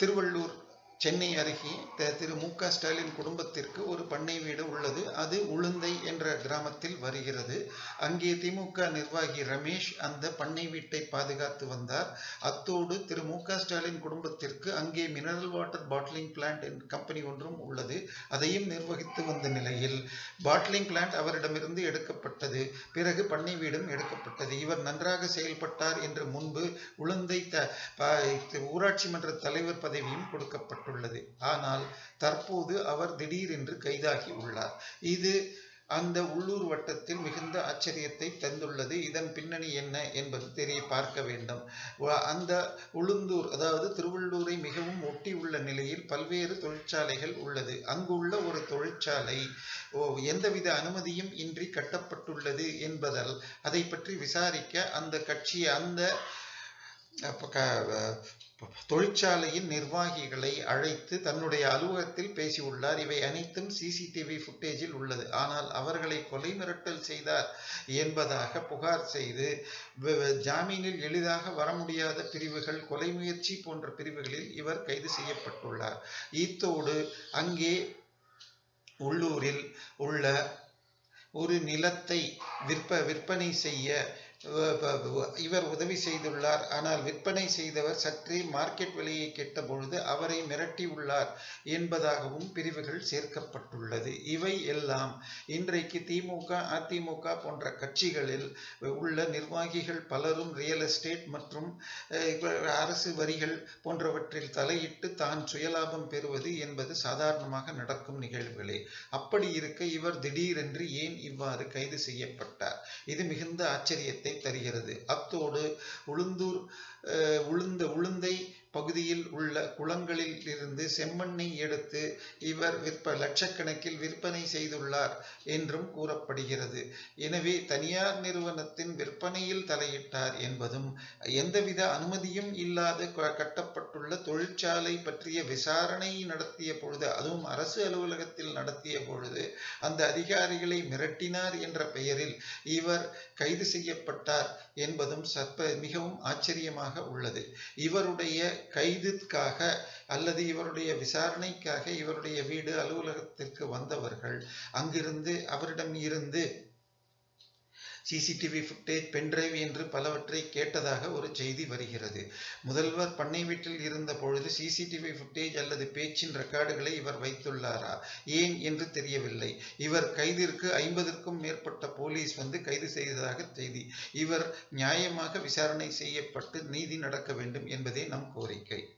திருவள்ளூர் சென்னை அருகே த- திரு மு க ஸ்டாலின் குடும்பத்திற்கு ஒரு பண்ணை வீடு உள்ளது. அது உளுந்தை என்ற கிராமத்தில் வருகிறது. அங்கே திமுக நிர்வாகி ரமேஷ் அந்த பண்ணை வீட்டை பாதுகாத்து வந்தார். அத்தோடு திரு மு க ஸ்டாலின் குடும்பத்திற்கு அங்கே mineral water bottling plant company ஒன்றும் உள்ளது. அதையும் நிர்வகித்து வந்த நிலையில் பாட்டிலிங் பிளான்ட் அவரிடமிருந்து எடுக்கப்பட்டது. பிறகு பண்ணை வீடும் எடுக்கப்பட்டது. இவர் நன்றாக செயல்பட்டார் என்று முன்பு உளுந்தை த ஊராட்சி மன்ற தலைவர் பதவியும் கூறப்பட்டுள்ளது ஆனால் தற்போது அவர் திடீரென்று கைதாகி உள்ளார். இது அந்த உள்ளூர் வட்டத்தில் மிகுந்த ஆச்சரியத்தை தந்துள்ளது. இதன் பின்னணி என்ன என்பது தெரிய பார்க்க வேண்டும். அந்த உளுந்தூர் அதாவது திருவள்ளூரை மிகவும் ஒட்டி உள்ள நிலையில் பல்வேறு தொழிற்சாலைகள் உள்ளது. அங்குள்ள ஒரு தொழிற்சாலை ஓ, எந்தவித அனுமதியும் இன்றி கட்டப்பட்டுள்ளது என்பதால் அதை பற்றி விசாரிக்க அந்த கட்சி அந்த தொழிற்சாலையின் நிர்வாகிகளை அழைத்து தன்னுடைய அலுவலகத்தில் பேசியுள்ளார். இவை அனைத்தும் சிசிடிவி ஃபுட்டேஜில் உள்ளது. ஆனால் அவர்களை கொலை மிரட்டல் செய்தார் என்பதாக புகார் செய்து ஜாமீனில் எளிதாக வர முடியாத பிரிவுகள் கொலை முயற்சி போன்ற பிரிவுகளில் இவர் கைது செய்யப்பட்டுள்ளார். இத்தோடு அங்கே உள்ளூரில் உள்ள ஒரு நிலத்தை விற்ப விற்பனை செய்ய இவர் உதவி செய்துள்ளார். ஆனால் விற்பனை செய்தவர் சற்றே மார்க்கெட் விலையை கேட்ட பொழுது அவரை மிரட்டியுள்ளார் என்பதாகவும் பிரிவுகள் சேர்க்கப்பட்டுள்ளது. இவை எல்லாம் இன்றைக்கு திமுக அதிமுக போன்ற கட்சிகளில் உள்ள நிர்வாகிகள் பலரும் ரியல் எஸ்டேட் மற்றும் அரசு வரிகள் போன்றவற்றில் தலையிட்டு தான் சுயலாபம் பெறுவது என்பது சாதாரணமாக நடக்கும் நிகழ்வுகளே. அப்படி இருக்க இவர் திடீரென்று ஏன் இவ்வாறு கைது செய்யப்பட்டார்? இது மிகுந்த ஆச்சரியத்தை தருகிறது. அத்தோடு உளுந்தூர் உளுந்த உளுந்தை பகுதியில் உள்ள குளங்களில் இருந்து செம்மண்ணை எடுத்து இவர் விற்ப லட்சக்கணக்கில் விற்பனை செய்துள்ளார் என்றும் கூறப்படுகிறது. எனவே தனியார் நிறுவனத்தின் விற்பனையில் தலையிட்டார் என்பதும் எந்தவித அனுமதியும் இல்லாத கட்டப்பட்டுள்ள தொழிற்சாலை பற்றிய விசாரணை நடத்திய பொழுது அதுவும் அரசு அலுவலகத்தில் நடத்திய பொழுது அந்த அதிகாரிகளை மிரட்டினார் என்ற பெயரில் இவர் கைது செய்யப்பட்டார் என்பதும் சற்ப மிகவும் ஆச்சரியமாக உள்ளது. இவருடைய கைதுக்காக அல்லது இவருடைய விசாரணைக்காக இவருடைய வீடு அலுவலகத்திற்கு வந்தவர்கள் அங்கிருந்து அவரிடம் இருந்து சிசிடிவி ஃபுட்டேஜ் பென்டிரைவ் என்று பலவற்றை கேட்டதாக ஒரு செய்தி வருகிறது. முதல்வர் பண்ணை வீட்டில் இருந்த பொழுது சிசிடிவி ஃபுட்டேஜ் அல்லது பேச்சின் ரெக்கார்டுகளை இவர் வைத்துள்ளாரா? ஏன் என்று தெரியவில்லை. இவர் கைதிற்கு ஐம்பதற்கும் மேற்பட்ட போலீஸ் வந்து கைது செய்ததாக செய்தி. இவர் நியாயமாக விசாரணை செய்யப்பட்டு நீதி நடக்க வேண்டும் என்பதே நம் கோரிக்கை.